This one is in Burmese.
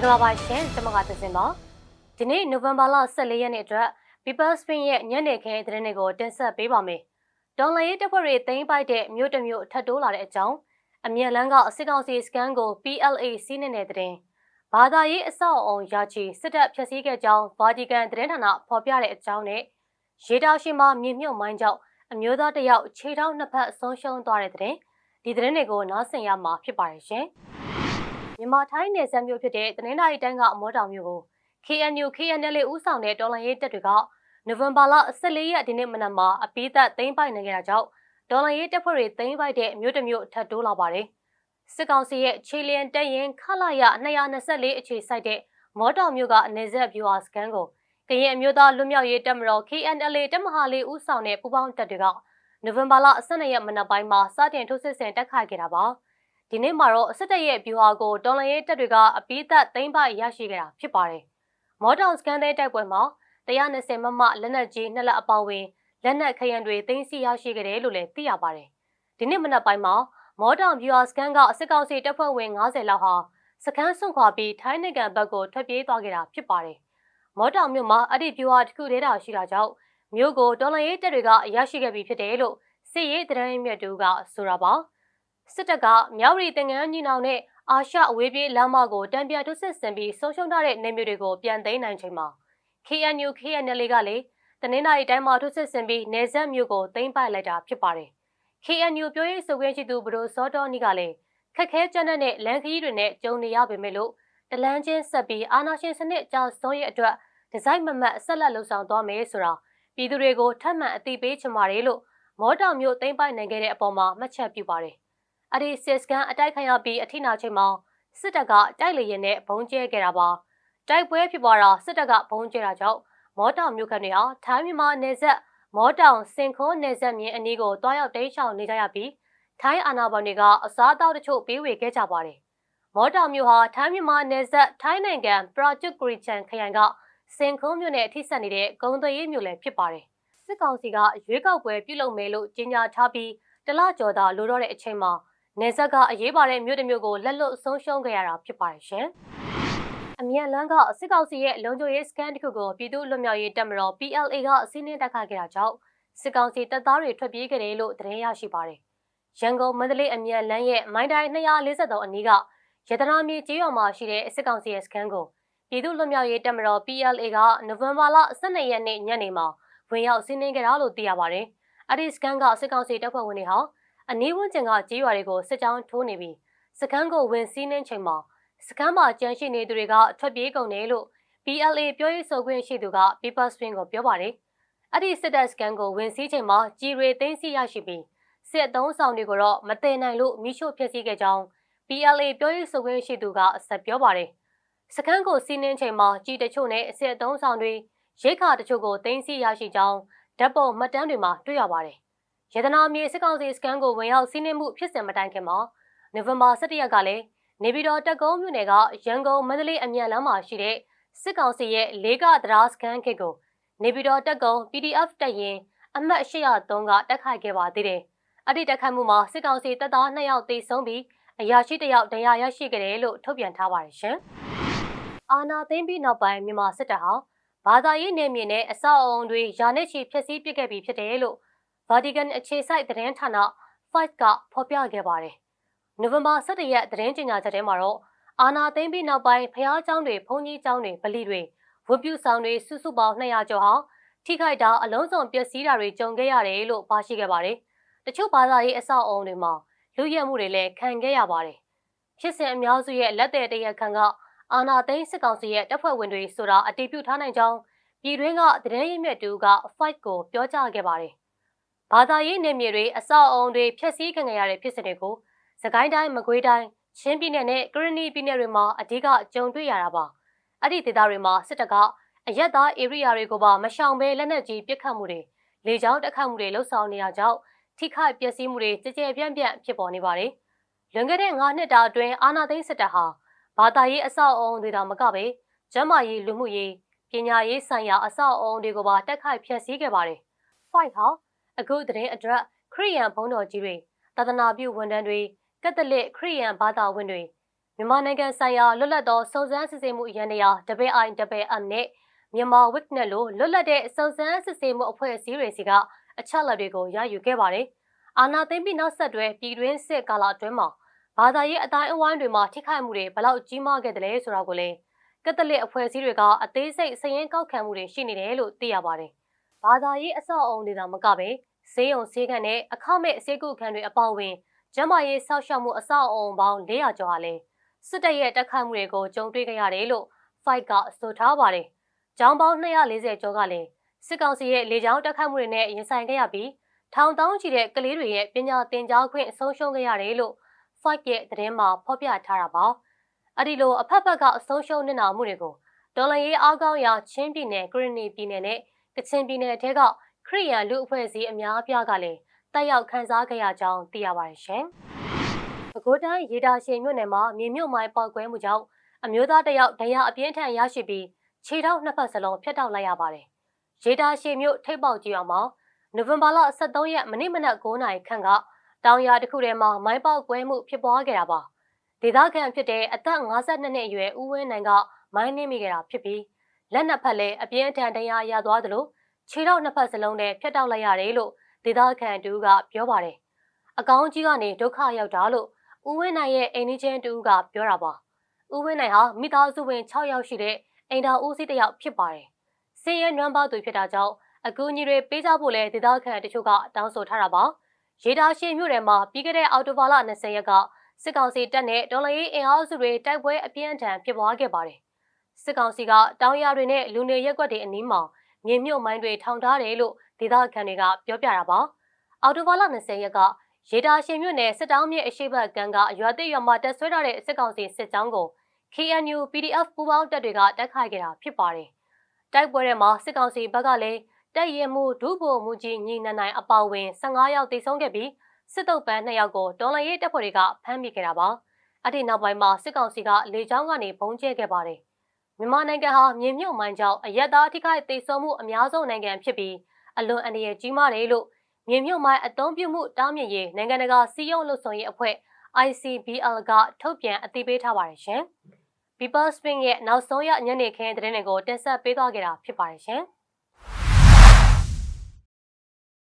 င်္ဂလာပါရှင်ကျွန်မကသစင်ပါဒီနေ့နိုဝင်ဘာလ14ရက်နေ့အတွက် People Spin ရဲ့ညနေခင်းသတင်းတွေကိုတင်ဆက်ပေးပါမယ်ဒေါ်လာရေးတပ်ဖွဲ့တွေသိမ်းပိုက်တဲ့မြို့တစ်မြို့ထပ်တိုးလာတဲ့အကြောင်းအမြန်လန်းကအစစ်ကောင်စီစကန်ကို PLA စီးနေတဲ့သတင်းဘာသာရေးအဆောက်အအုံရာချီစစ်တပ်ဖျက်ဆီးခဲ့ကြောင်းဗာတီကန်သတင်းဌာနဖော်ပြတဲ့အကြောင်းနဲ့ရေတာရှိမှာမြေမြုပ်မိုင်းကြောင့်အမျိုးသားတစ်ယောက်ခြေထောက်နှစ်ဖက်ဆုံးရှုံးသွားတဲ့သတင်းဒီသတင်းတွေကိုနားဆင်ရမှာဖြစ်ပါတယ်ရှင် မြန်မာထိုင်းနယ်စပ်မြို့ဖြစ်တဲ့တနင်္သာရီတိုင်းကအမောတောင်မြို့ကို KNU KNL ဦးဆောင်တဲ့တော်လှန်ရေးတပ်တွေကနိုဝင်ဘာလ14ရက်ဒီနေ့မနက်မှာအပိသက်သိမ်းပိုက်နိုင်ခဲ့တာကြောင့်ဒေါ်လာရေးတပ်ဖွဲ့တွေသိမ်းပိုက်တဲ့မြို့တစ်မြို့ထပ်တိုးလာပါတယ်။စစ်ကောင်စီရဲ့ခြေလျင်တပ်ရင်ခလာရ224အခြေစိုက်တဲ့မော်တော်မြို့ကအနေဆက်ဗျူဟာစကန်ကိုကရင်အမျိုးသားလွတ်မြောက်ရေးတပ်မတော် KNL တပ်မဟာလေးဦးဆောင်တဲ့ပူးပေါင်းတပ်တွေကနိုဝင်ဘာလ12ရက်မနက်ပိုင်းမှာစတင်ထိုးစစ်ဆင်တိုက်ခိုက်ခဲ့တာပါ။ ဒီနေ့မှာတော့စစ်တပ်ရဲ့ဗျူဟာကိုတော်လှန်ရေးတပ်တွေကအပိသက်သိမ်းပိုက်ရရှိခဲ့တာဖြစ်ပါတယ်။မော်တော်စကန်တဲ့တိုက်ပွဲမှာ120မမလက်နက်ကြီးနှစ်လက်အပေါင်းဝင်လက်နက်ခရံတွေသိမ်းဆည်းရရှိခဲ့တယ်လို့လည်းသိရပါတယ်။ဒီနေ့မနက်ပိုင်းမှာမော်တောင်ဗျူဟာစကန်ကအစစ်ကောင်စီတပ်ဖွဲ့ဝင်90လောက်ဟာစခန်းဆွန့်ခွာပြီးထိုင်းနိုင်ငံဘက်ကိုထွက်ပြေးသွားခဲ့တာဖြစ်ပါတယ်။မော်တောင်မြို့မှာအဲ့ဒီဗျူဟာတစ်ခုတည်းတာရှိတာကြောင့်မြို့ကိုတော်လှန်ရေးတပ်တွေကရရှိခဲ့ပြီဖြစ်တယ်လို့စစ်ရေးတရင်းမြတ်တူကဆိုတာပါ။ စစ်တပ်ကမြောက်ရီတင်ငန်းညီနောင်နဲ့အာရှအဝေးပြေးလမ်းမကိုတံပြထုတ်စစ်ဆင်ပြီးဆုံးရှုံးထားတဲ့နေမျိုးတွေကိုပြန်သိမ်းနိုင်ချိန်မှာ KNU KNL ကလည်းတနင်္လာရီတိုင်းမှာထုတ်စစ်ဆင်ပြီးနေဆက်မြို့ကိုသိမ်းပိုက်လိုက်တာဖြစ်ပါတယ်။ KNU ပြောရေးဆိုခွင့်ရှိသူဘဒိုစောတော်နီကလည်းခက်ခဲကြမ်းတဲ့လမ်းခရီးတွေနဲ့ကြုံနေရပေမဲ့လို့တလန်းချင်းဆက်ပြီးအာနာရှင်စနစ်ကြောင့်ဆုံးရဲ့အတွက်ဒီဇိုင်းမမတ်ဆက်လက်လှုပ်ဆောင်သွားမယ်ဆိုတာပြည်သူတွေကိုထပ်မံအသိပေးချင်ပါတယ်လို့မော်တောင်မြို့သိမ်းပိုက်နိုင်ခဲ့တဲ့အပေါ်မှာမှတ်ချက်ပြုပါတယ်။ အဲ့ဒီစစ်စကန်အတိုက်ခံရပြီးအထိနာချိန်မှာစစ်တပ်ကတိုက်လေရင်နဲ့ဘုံကျဲခဲ့တာပါ။တိုက်ပွဲဖြစ်ပွားတာစစ်တပ်ကဘုံကျဲတာကြောင့်မော်တောင်မြို့ခံတွေဟာထိုင်းမြန်မာနယ်စပ်မော်တောင်စင်ခွန်းနယ်စပ်မြင်းအနီးကိုတွားရောက်တိမ်းရှောင်နေကြရပြီးထိုင်းအာဏာပိုင်တွေကအစားအသောက်တချို့ပေးဝေခဲ့ကြပါတယ်။မော်တောင်မြို့ဟာထိုင်းမြန်မာနယ်စပ်ထိုင်းနိုင်ငံပရာဂျွတ်ဂရီချန်ခရိုင်ကစင်ခွန်းမြို့နယ်ထိစပ်နေတဲ့ဂုံသွေးမြို့လည်းဖြစ်ပါတယ်။စစ်ကောင်စီကရွေးကောက်ပွဲပြုလုပ်မယ်လို့ကြေညာထားပြီးတလကျော်သာလိုတော့တဲ့အချိန်မှာ နေဆက်ကအရေးပါတဲ့မြို့တစ်မြို့ကိုလက်လွတ်ဆုံးရှုံးခဲ့ရတာဖြစ်ပါတယ်ရှင်။အမြန်လန်းကစစ်ကောင်စီရဲ့လုံခြုံရေးစကန်တစ်ခုကိုပြည်သူ့လွတ်မြောက်ရေးတပ်မတော် PLA ကအစည်းအဝေးတက်ခတ်ခဲ့တာကြောင့်စစ်ကောင်စီတပ်သားတွေထွက်ပြေးခဲ့တယ်လို့သတင်းရရှိပါတယ်။ရန်ကုန်မန္တလေးအမြန်လန်းရဲ့မိုင်းတိုင်း243အနီးကရတနာမြေကျေးရွာမှာရှိတဲ့စစ်ကောင်စီရဲ့စကန်ကိုပြည်သူ့လွတ်မြောက်ရေးတပ်မတော် PLA ကနိုဝင်ဘာလ12ရက်နေ့ညနေမှာဝင်ရောက်စီးနင်းခဲ့တာလို့သိရပါတယ်။အဲဒီစကန်ကစစ်ကောင်စီတပ်ဖွဲ့ဝင်တွေဟာ အနီးဝန်းကျင်ကကြေးရွာတွေကိုစစ်ကြောင်းထိုးနေပြီးစခန်းကိုဝင်စီးနှင်းချိန်မှာစခန်းမှာကြန့်ရှိနေသူတွေကထွက်ပြေးကုန်တယ်လို့ PLA ပြောရေးဆိုခွင့်ရှိသူက People Spin ကိုပြောပါတယ်။အဲ့ဒီစစ်တပ်စခန်းကိုဝင်စီးချိန်မှာကြီးတွေသိမ်းဆီးရရှိပြီးစစ်အုံဆောင်တွေကိုတော့မတည်နိုင်လို့မိရှို့ဖျက်ဆီးခဲ့ကြောင်း PLA ပြောရေးဆိုခွင့်ရှိသူကအဆက်ပြောပါတယ်။စခန်းကိုစီးနှင်းချိန်မှာကြီးတချို့နဲ့စစ်အုံဆောင်တွေရိတ်ခါတချို့ကိုသိမ်းဆီးရရှိကြောင်းဓာတ်ပုံမှတ်တမ်းတွေမှာတွေ့ရပါတယ်။ ရတနာမြေစစ်ကောင်စီစကန်ကိုဝင်ရောက်စီးနင်းမှုဖြစ်စဉ်မတိုင်ခင်မှာနိုဝင်ဘာ17ရက်ကလည်းနေပြည်တော်တက်ကုန်းမြို့နယ်ကရန်ကုန်မန္တလေးအမြန်လမ်းမှာရှိတဲ့စစ်ကောင်စီရဲ့လေးကသရာစကန်ခစ်ကိုနေပြည်တော်တက်ကုန်း PDF တပ်ရင်အမှတ်803ကတက်ခိုက်ခဲ့ပါသေးတယ်။အဲ့ဒီတက်ခိုက်မှုမှာစစ်ကောင်စီတပ်သား2ယောက်သေဆုံးပြီးအရာရှိ1ယောက်ဒဏ်ရာရရှိခဲ့တယ်လို့ထုတ်ပြန်ထားပါတယ်ရှင်။အာနာသိမ့်ပြီးနောက်ပိုင်းမြန်မာစစ်တပ်ဟာဘာသာရေးနယ်မြေနဲ့အဆောက်အအုံတွေယာနဲ့ချီဖျက်ဆီးပစ်ခဲ့ပြီးဖြစ်တယ်လို့ ဗာတီကန်အခြေစိုက်သတင်းဌာန Fight ကဖော်ပြခဲ့ပါတယ်။နိုဝင်ဘာ17ရက်သတင်းကြေညာချက်ထဲမှာတော့အာနာသိမ့်ပြီးနောက်ပိုင်းဖျားเจ้าတွေဘုံကြီးเจ้าတွေဗလီတွေဝတ်ပြုဆောင်တွေစုစုပေါင်း200ကျော်ဟာထိခိုက်တာအလုံးစုံပျက်စီးတာတွေကြုံခဲ့ရတယ်လို့ပါရှိခဲ့ပါတယ်။တချို့ဘာသာရေးအဆောက်အုံတွေမှာလူရဲမှုတွေလည်းခံခဲ့ရပါတယ်။ဖြစ်စဉ်အများစုရဲ့လက်သည်တရက်ခန့်ကအာနာသိန်းစစ်ကောင်စီရဲ့တပ်ဖွဲ့ဝင်တွေဆိုတာအတည်ပြုထားနိုင်ကြောင်းပြည်တွင်းကသတင်းရင်းမြစ်တူက Fight ကိုပြောကြားခဲ့ပါတယ် ဘာသာရေးနယ်မြေတွေအဆောက်အုံတွေဖျက်ဆီးခံရတဲ့ဖြစ်စဉ်တွေကိုစကိုင်းတိုင်းမကွေးတိုင်းချင်းပြည်နယ်နဲ့ကရနီပြည်နယ်တွေမှာအဓိကကြုံတွေ့ရတာပါအဲ့ဒီဒေသတွေမှာစစ်တပ်ကအရက်သားဧရိယာတွေကိုပါမရှောင်ဘဲလက်နက်ကြီးပစ်ခတ်မှုတွေလေကြောင်းတက်ခတ်မှုတွေလှုပ်ဆောင်နေတာကြောင့်ထိခိုက်ပျက်စီးမှုတွေကြကြပြန့်ပြန့်ဖြစ်ပေါ်နေပါတယ်လွန်ခဲ့တဲ့9နှစ်တာအတွင်းအာနာသိန်းစစ်တပ်ဟာဘာသာရေးအဆောက်အုံတွေတောင်မကပဲကျန်းမာရေးလူမှုရေးပညာရေးဆိုင်ရာအဆောက်အုံတွေကိုပါတက်ခိုက်ဖျက်ဆီးခဲ့ပါတယ် fight ဟာ အခုသတင်းအတွက်ခရိယန်ဘုန်းတော်ကြီးတွေသာသနာပြုဝန်ထမ်းတွေကက်သလစ်ခရိယန်ဘာသာဝင်တွေမြန်မာနိုင်ငံဆိုင်ရာလွတ်လပ်သောစုံစမ်းစစ်ဆေးမှုရန်ရာ WIWM နဲ့မြန်မာ Witness လို့လွတ်လပ်တဲ့စုံစမ်းစစ်ဆေးမှုအဖွဲ့အစည်းတွေစီကအချက်အလက်တွေကိုရယူခဲ့ပါတယ်။အာနာသိမ့်ပြီးနောက်ဆက်တွဲပြည်တွင်းစစ်ကာလအတွင်းမှာဘာသာရေးအတိုင်းအဝိုင်းတွေမှာထိခိုက်မှုတွေဘယ်လောက်ကြီးမားခဲ့တယ်လဲဆိုတာကိုလည်းကက်သလစ်အဖွဲ့အစည်းတွေကအသေးစိတ်စည်ရင်းကောက်ခံမှုတွေရှိနေတယ်လို့သိရပါတယ်။ဘာသာရေးအဆောက်အုံတွေသာမကပဲ ဈေးရုံဈေးခန်းနဲ့အခမဲ့အစည်းအကုခံတွေအပေါအဝင်ကျန်းမာရေးဆောက်ရှောက်မှုအဆောက်အုံပေါင်း400ကျော်ဟာလည်းစစ်တပ်ရဲ့တက်ခတ်မှုတွေကိုကြုံတွေ့ခဲ့ရတယ်လို့ Fight ကဆိုထားပါတယ်။ကျောင်းပေါင်း240ကျော်ကလည်းစစ်ကောင်စီရဲ့လေကြောင်းတက်ခတ်မှုတွေနဲ့ရင်ဆိုင်ခဲ့ရပြီးထောင်တောင်းချီတဲ့ကလေးတွေရဲ့ပညာသင်ကြားခွင့်အဆုံးရှုံးခဲ့ရတယ်လို့ Fight ရဲ့သတင်းမှာဖော်ပြထားတာပါ။အဲ့ဒီလိုအဖက်ဖက်ကအဆုံးရှုံးနေတာမှုတွေကိုဒေါ်လာရေးအားကောင်းရာချင်းပြည်နယ်၊ကရင်နီပြည်နယ်နဲ့ကချင်ပြည်နယ်ထဲက ခရီးရန်လူအဖွဲ့အစည်းအများအပြားကလည်းတက်ရောက်ခန်းစားခဲ့ရကြောင်းသိရပါတယ်ရှင်။ပဲခူးတိုင်းရေတာရှည်မြို့နယ်မှာမြေမြုပ်မိုင်းပေါက်ကွဲမှုကြောင့်အမျိုးသားတယောက်ဒဏ်ရာအပြင်းထန်ရရှိပြီးခြေထောက်နှစ်ဖက်စလုံးဖျက်တောက်လိုက်ရပါတယ်။ရေတာရှည်မြို့ထိပ်ပေါက်ကြီးအောင်မှာနိုဝင်ဘာလ23ရက်မနေ့မနက်9:00နာရီခန့်ကတောင်ယာတစ်ခုထဲမှာမိုင်းပေါက်ကွဲမှုဖြစ်ပွားခဲ့တာပါ။ဒေသခံဖြစ်တဲ့အသက်52နှစ်အရွယ်ဦးဝင်းနိုင်ကမိုင်းနှင်းမိခဲ့တာဖြစ်ပြီးလက်နက်ဖက်လည်းအပြင်းအထန်တရားရသွားသလို ခြေထောက်နှစ်ဖက်စလုံးနဲ့ဖျက်တောက်လိုက်ရတယ်လို့ဒေသခံတူကပြောပါတယ်။အကောင်းကြီးကနေဒုက္ခရောက်တာလို့ဦးဝင်းနိုင်ရဲ့အိမ်နီးချင်းတူကပြောတာပါ။ဦးဝင်းနိုင်ဟာမိသားစုဝင်6ယောက်ရှိတဲ့အိမ်တော်ဦးစီးတစ်ယောက်ဖြစ်ပါတယ်။စင်ရဲနွမ်းပါသူဖြစ်တာကြောင့်အကူအညီတွေပေးကြဖို့လဲဒေသခံတချို့ကတောင်းဆိုထားတာပါ။ရေတာရှည်မြို့နယ်မှာပြီးခဲ့တဲ့အောက်တိုဘာလ20ရက်ကစစ်ကောင်စီတပ်နဲ့ဒေါ်လာရေးအင်အားစုတွေတိုက်ပွဲအပြင်းအထန်ဖြစ်ပွားခဲ့ပါတယ်။စစ်ကောင်စီကတောင်ယာတွေနဲ့လူနေရက်ကွက်တွေအနီးမှာ မြေမြုပ်မိုင်းတွေထောင်ထားတယ်လို့ဒေသခံတွေကပြောပြတာပါ။အော်တိုဘာလ20ရက်ကရေတာရှင်မြို့နယ်စစ်တောင်းမြစ်အရှိတ်ဘက်ကံကရွာတိရွာမှာတက်ဆွဲထားတဲ့စစ်ကောင်စီစစ်ကြောင်းကို KNU PDF ပူးပေါင်းတပ်တွေကတိုက်ခိုက်ခဲ့တာဖြစ်ပါတယ်။တိုက်ပွဲထဲမှာစစ်ကောင်စီဘက်ကလည်းတပ်ရဲမှုဒုဗိုလ်မှူးကြီးညီနနိုင်အပေါဝင်15ယောက်တိတ်ဆုံးခဲ့ပြီးစစ်တုပ်ပန်း2ယောက်ကိုတော်လန်ရေးတပ်ဖွဲ့တွေကဖမ်းမိခဲ့တာပါ။အဲ့ဒီနောက်ပိုင်းမှာစစ်ကောင်စီကလေကြောင်းကနေဘုံကျဲခဲ့ပါတယ်။ မြန်မာနိုင်ငံဟာမြေမြုပ်မိုင်းကြောင့်အရက်သားထိခိုက်သိမ်းဆုံးမှုအများဆုံးနိုင်ငံဖြစ်ပြီးအလွန်အန္တရာယ်ကြီးမားတယ်လို့မြေမြုပ်မိုင်းအသုံးပြုမှုတားမြစ်ရေးနိုင်ငံတကာစီးရုံးလှုပ်ဆောင်ရေးအဖွဲ့ ICBL ကထုတ်ပြန်အသိပေးထားပါတယ်ရှင်။ People Spring ရဲ့နောက်ဆုံးရညနေခင်းသတင်းတွေကိုတင်ဆက်ပေးသွားခဲ့တာဖြစ်ပါတယ်ရှင်။